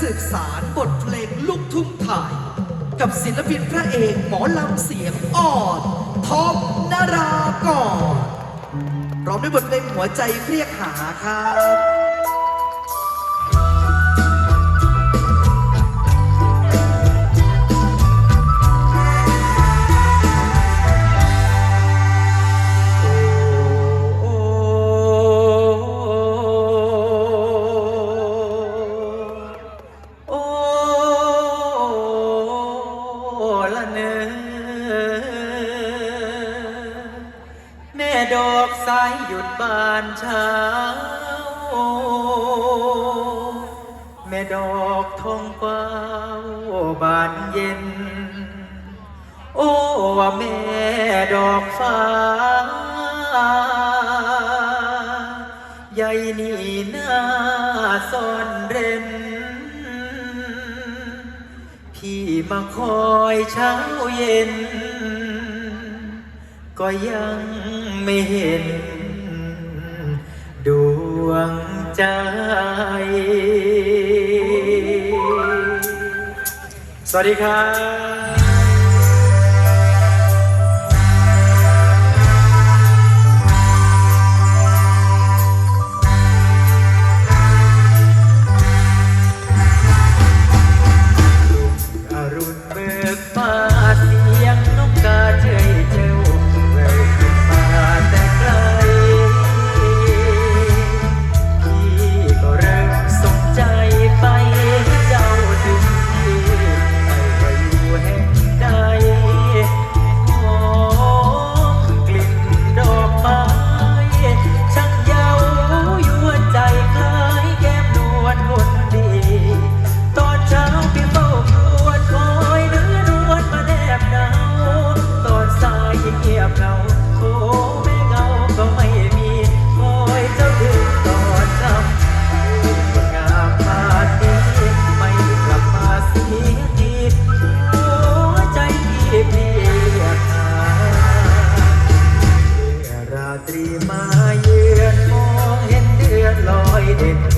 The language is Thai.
สืบสารบทเพลงลูกทุ่งไทยกับศิลปินพระเอกหมอลำเสียงอ่อนท็อปนารากรพร้อมด้วยบทเพลงหัวใจเรียกหาครับ ละเนอแม่ดอกสายหยุดบานเช้า แม่ดอกทองกวาบานเย็น โอ้แม่ดอกฟ้า ใหญ่นี่นาซ่อนเร้น มาคอยเช้าเย็น ก็ยังไม่เห็น ดวงใจ สวัสดีครับ it.